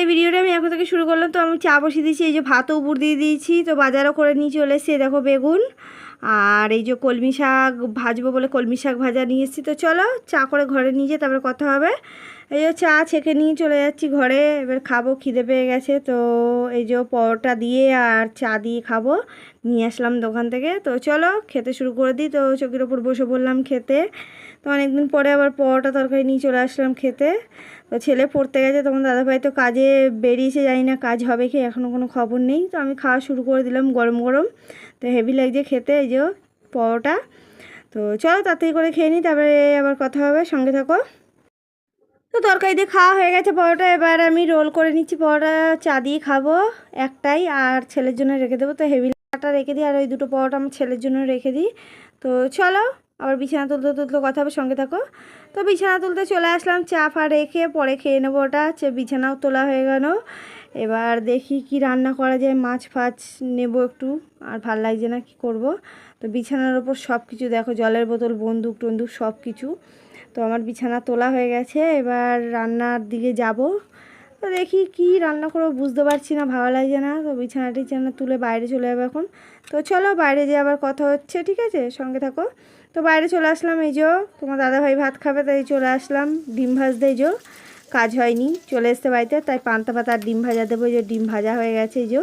এই ভিডিওটা আমি এখন থেকে শুরু করলাম। তো আমি চা বসিয়ে দিয়েছি, এই যে ভাতও উপর দিয়ে দিয়েছি। তো বাজারও করে নিয়ে চলে এসেছি দেখো বেগুন। আর এই যে কলমি শাক ভাজবো বলে কলমি শাক ভাজা নিয়ে এসেছি। তো চলো চা করে ঘরে নিয়ে যেয়ে তারপরে কথা হবে। এই যে চা ছেঁকে নিয়ে চলে যাচ্ছি ঘরে, এবার খাব, খিদে পেয়ে গেছে। তো এই যে পরোটা দিয়ে আর চা দিয়ে খাব, নিয়ে আসলাম দোকান থেকে। তো চলো খেতে শুরু করে দিই। তো চোখের ওপর বসে বললাম খেতে। তো অনেকদিন পরে আবার পরোটা তরকারি নিয়ে চলে আসলাম খেতে। তো ছেলে পড়তে গেছে, তখন দাদাভাই তো কাজে বেরিয়েছে, জানি না কাজ হবে কি এখনও কোনো খবর নেই। তো আমি খাওয়া শুরু করে দিলাম গরম গরম। তো হেভি লাগছে খেতে, এই যে পরোটা। তো চলো তাড়াতাড়ি করে খেয়ে নিই তারপরে আবার কথা হবে, সঙ্গে থাকো। তো তরকারি দিয়ে খাওয়া হয়ে গেছে পরোটা, এবার আমি রোল করে নিচ্ছি পরোটা, চা দিয়ে খাব একটাই, আর ছেলের জন্য রেখে দেবো। তো হেভি চাটা রেখে দিই, আর ওই দুটো পরোটা আমার ছেলের জন্য রেখে দিই। তো চলো আবার বিছানা তুলতে তুলতে কথা হবে, সঙ্গে থাকো। তো বিছানা তুলতে চলে আসলাম, চা ফা রেখে পরে খেয়ে নেব ওটা বিছানাও তোলা হয়ে গেল। এবার দেখি কি রান্না করা যায়, মাছ ফাছ নেব একটু, আর ভালো লাগছে না কি করব। তো বিছানার ওপর সব কিছু দেখো, জলের বোতল, বন্দুক টন্দুক সব কিছু তো আমার বিছানা তোলা হয়ে গেছে, এবার রান্নার দিকে যাব। তো দেখি কি রান্না করব, বুঝতে পারছি না, ভালো লাগছে না। তো বিছানা টিছানা তুলে বাইরে চলে যাবে এখন। তো চলো বাইরে যে আবার কথা হচ্ছে, ঠিক আছে? সঙ্গে থাকো। তো বাইরে চলে আসলাম এই যে, তোমার দাদাভাই ভাত খাবে, তাই চলে আসলাম। ডিম ভাজতে এই কাজ হয়নি, চলে এসতে বাড়িতে, তাই পান্তা ভাত আর ডিম ভাজা দেবো, এই যে ডিম ভাজা হয়ে গেছে এই যে।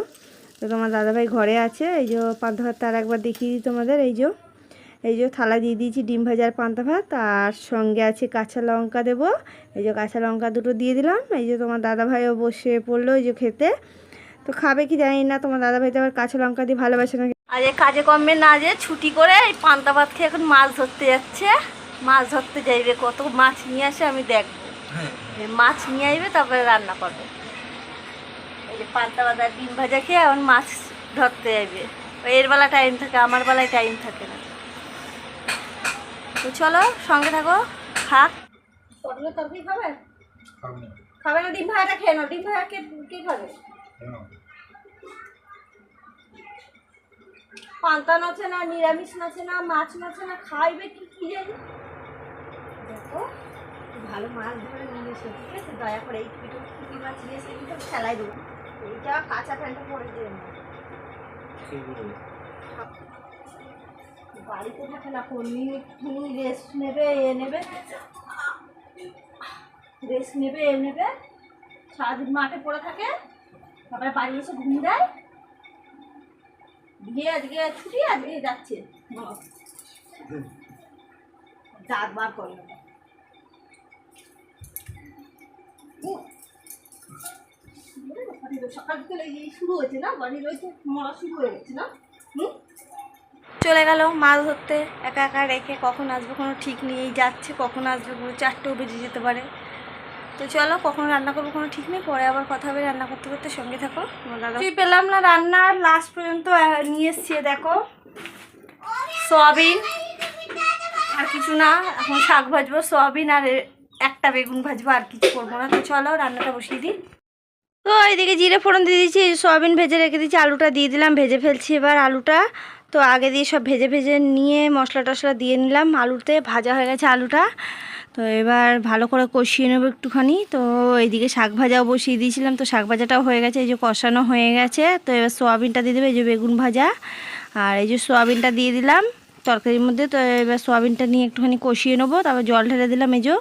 তো তোমার দাদাভাই ঘরে আছে, এই যে পান্তা ভাত আর একবার দেখিয়ে দিই তোমাদের, এই যে। এই যে থালা দিয়ে দিয়েছি ডিম ভাজার পান্তা ভাত, আর সঙ্গে আছে কাঁচা লঙ্কা দেবো। এই যে কাঁচা লঙ্কা দুটো দিয়ে দিলাম, এই যে তোমার দাদাভাইও বসে পড়ল এই যে খেতে। তো খাবে কি জানি না তোমার দাদাভাই তো আবার কাঁচা লঙ্কা দিয়ে ভালোবাসে না আজ এ কাজে কমবে না যে ছুটি করে এই পান্তা ভাত খেয়ে এখন মাছ ধরতে যাচ্ছে। মাছ ধরতে যাইবে কত মাছ নিয়ে আসে আমি দেখব। মাছ নিয়ে আসবে তারপরে রান্না করবে। এই যে পান্তা ভাত আর ডিম ভাজা খেয়ে এখন মাছ ধরতে যাইবে। এর বেলা টাইম থাকে আমার বেলায় টাইম থাকে না। তো চলো সঙ্গে থাকো খাক। পটলের তরকারি খাবে? খাবে না। ডিম ভাজাটা খেয়ে নাও। ডিম ভাজা কে কে খাবে? পান্তা নাচে না নিরামিষ নাচে না মাছ নাচে না খাইবে কি কি জানি? দেখো ভালো মাছ ধরে নিয়ে এসে ঠিক আছে? দয়া করে এই পিঠো পুঁটি মাছ নিয়ে এসে কিন্তু ফেলাই দেবো। এইটা কাঁচা প্যান্টটা পরে দিয়ে না। বাড়িতে থাকে না কোনদিন রেস্ট নেবে এ নেবে। রেস্ট নেবে এ নেবে। সারাদিন মাঠে পড়ে থাকে তারপরে বাড়ি এসে ঘুম দেয়। দিয়ে আজকে ছুটি যাচ্ছে। বার করল শুরু হয়েছে না? মরা শুরু হয়ে গেছে না? হুম? চলে গেল মাছ ধরতে। একা একা রেখে কখন আসবে কোনো ঠিক নেই। যাচ্ছে, কখন আসবে? পুরো চারটেও বেজে যেতে পারে। তো চলো কখন রান্না করব কোনো ঠিক নেই পরে আবার কথা হবে রান্না করতে করতে সঙ্গে থাকো। তুই পেলাম না রান্নার লাস্ট পর্যন্ত নিয়ে এসছি দেখো। সয়াবিন আর কিছু না এখন শাক ভাজবো সয়াবিন আর একটা বেগুন ভাজবো আর কিছু করব না। তো চলো রান্নাটা বসিয়ে দিই। তো এইদিকে জিরে ফোড়ন দিয়ে দিয়েছি সয়াবিন ভেজে রেখে দিয়েছি আলুটা দিয়ে দিলাম ভেজে ফেলছি এবার আলুটা। তো আগে দিয়ে সব ভেজে ভেজে নিয়ে মশলা টশলা দিয়ে নিলাম। আলুতে ভাজা হয়ে গেছে আলুটা। তো এবার ভালো করে কষিয়ে নেব একটুখানি। তো এইদিকে শাক ভাজাও বসিয়ে দিয়েছিলাম। তো শাক ভাজাটাও হয়ে গেছে, এই যে কষানো হয়ে গেছে। তো এবার সোয়াবিনটা দিয়ে দেবে, এই যে বেগুন ভাজা। আর এই যে সোয়াবিনটা দিয়ে দিলাম তরকারির মধ্যে। তো এবার সোয়াবিনটা নিয়ে একটুখানি কষিয়ে নেব। তারপর জল ঢেলে দিলাম, এই যে।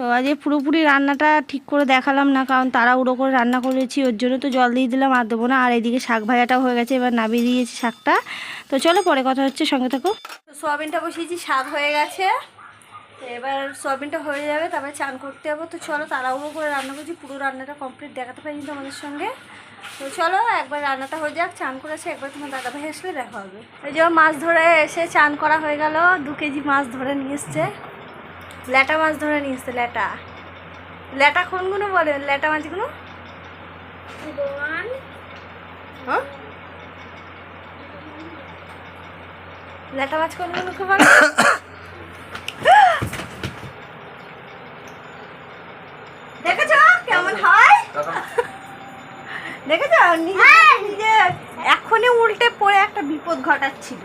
তো আজ পুরোপুরি রান্নাটা ঠিক করে দেখালাম না, কারণ তাড়াহুড়ো করে রান্না করেছি ওর জন্য তো জল দিয়ে দিলাম, আর দেবো না। আর এইদিকে শাক ভাজাটাও হয়ে গেছে, এবার নামিয়ে দিয়েছি শাকটা। তো চলো, পরে কথা হচ্ছে, সঙ্গে থাকো। তো সোয়াবিনটা বসিয়েছি শাক হয়ে গেছে। এবার সোয়াবিনটা হয়ে যাবে, তারপরে চান করতে যাব। তো চলো, তাড়াহুড়ো করে রান্না করছি, পুরো রান্নাটা কমপ্লিট দেখাতে পারিনি তোমাদের সঙ্গে। তো চলো, একবার রান্নাটা হয়ে যাক, চান করেছে একবার তোমার দাদা ভাই আসলে দেখা হবে। এই যে মাছ ধরে এসে চান করা হয়ে গেল, দু কেজি মাছ ধরে নিয়ে এসছে। ল্যাটা মাছ ধরে নিয়ে এসছে ল্যাটা। ল্যাটা কোনগুলো বলে? ল্যাটা মাছগুলো হ্যাঁ? ল্যাটা মাছ কোনগুলো খুব ভালো? দেখেছ? কেমন হয়? দেখেছ? নিজে নিজে এখনই উল্টে পড়ে একটা বিপদ ঘটাচ্ছিল।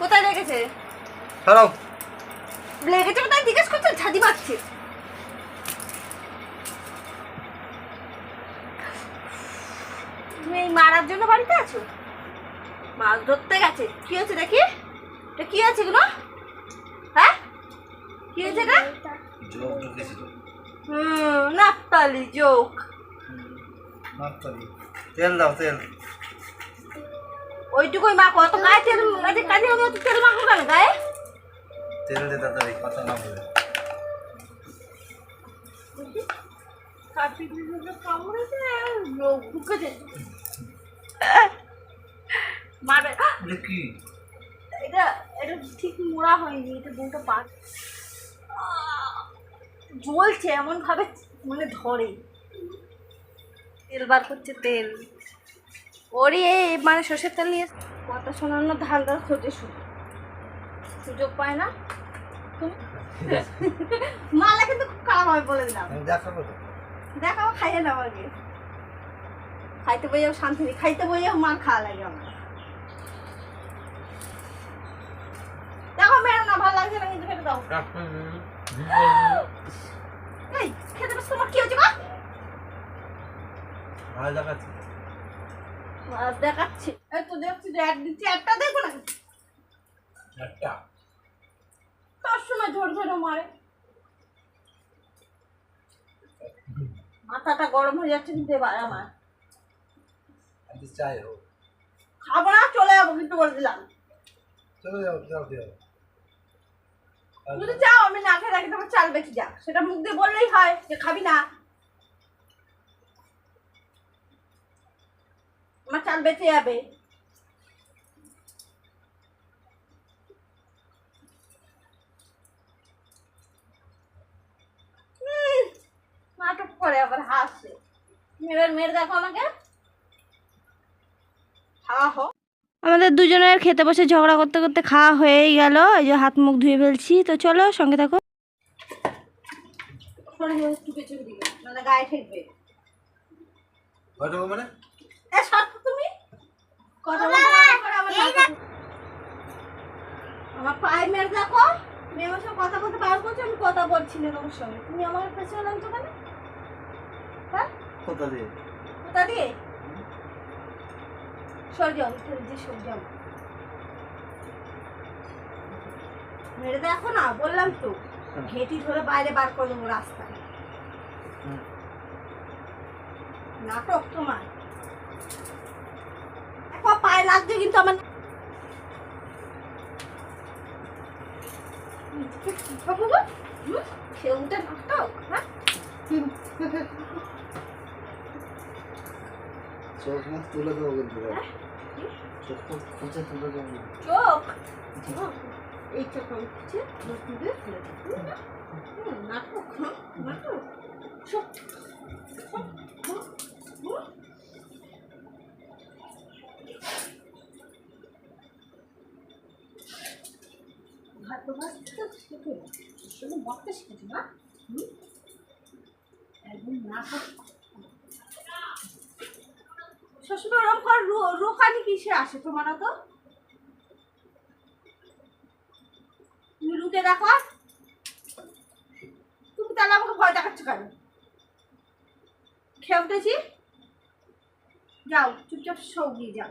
কোথায় দেখেছে? লেগেছে কোথায় জিজ্ঞেস করছ ঝাঁদি মারছে। তুমি এই মারার জন্য বাড়িতে আছো? মাছ ধরতে গেছে। কি হয়েছে দেখি? এটা কি আছে গুলো হ্যাঁ? কি হয়েছে এটা? হুম নাপতালি জোক। নাপতালি তেল দাও তেল। ওইটুকুই মা কত গায়ে তেল কাজে আমি অত তেল মাখবো কেন গায়ে তেল দে তাড়াতাড়ি কথা না বলে। এটা এটা ঠিক মোড়া হয়নি এটা বোনটা পা জ্বলছে এমন ভাবে মানে ধরে। তেল বার করছে তেল। ওরে মানে সর্ষের তেল নিয়ে কথা শোনানো ধান ধান খোঁজে শুধু সুযোগ পায় না। মালা কিন্তু খুব খারাপ হবে বলে দিলাম। দেখাবো দেখাও খাইয়ে নাও আগে। খাইতে বইয়াও শান্তি নেই খাইতে বইয়াও মার খাওয়া লাগে আমার। দেখো মেরো না ভালো লাগছে না কিন্তু দাও। এই খেতে বসে তোমার কি হয়েছে গো? ভালো দেখাচ্ছে। দেখাচ্ছি। এই তো দেখছি একটা দেখো না। একটা। তার সময় মারে মাথাটা গরম হয়ে যাচ্ছে কিন্তু এবার আমার। আমি চাই ও খাব না চলে যাব কিন্তু বলে দিলাম। চলে যাও যাও যাও। যদি যাও আমি না খেয়ে রাখি তোমার চাল বেঁচে যাক। সেটা মুখ দিয়ে বললেই হয় যে খাবি না। আমার চাল বেঁচে যাবে। নাটক করে আবার হাসে। মেয়ের মেয়ের দেখো আমাকে। খাওয়া হোক। আমাদের দুজনের খেতে বসে ঝগড়া করতে করতে খাওয়া হয়েই গেল। এই যে হাত মুখ ধুয়ে ফেলছি। তো চলো সঙ্গে থাকো। মানে মানে। আমার পায়ে মেরে দেখো। তুমি আমার সঙ্গে কথা বলতে পার? করছ আমি কথা বলছি না সঙ্গে। তুমি আমার পেছনে নামছো কেন? হ্যাঁ? কোথা দিয়ে? কোথা দিয়ে? সরে যে সরে মেরে দেখো না বললাম তো। ঘেটি ধরে বাইরে বার করে দেবো রাস্তায়। হুম। নাটক তোমার। পায়ে লাগছে কিন্তু আমার নিজেকে কি ভাবো গো? হুম? সেউটা নাটক হ্যাঁ? চোখ মুখ তুলে দেবো কিন্তু চোখ মুখ খুঁজে তুলে দেবো চোখ। এই চোখ খুঁজে দেবো। নাটক হ্যাঁ? নাটক। চোখ চোখ, হুম, হুম। ভাত ভাজতে তো শেখো শুধু বকতে শিখেছো না একদম করে রোখানি কিসে আসে তোমার তো তুমি লুকে দেখো তুমি তাহলে আমাকে ভয় দেখাচ্ছ কেন? উঠেছি? যাও, চুপচাপ সৌ গিয়ে যাও।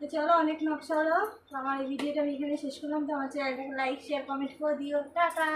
তো চলো অনেক নকশা হলো। আমার এই ভিডিওটা আমি এখানে শেষ করলাম। তো আমার চ্যানেলটাকে লাইক শেয়ার কমেন্ট করে দিও। টাটা!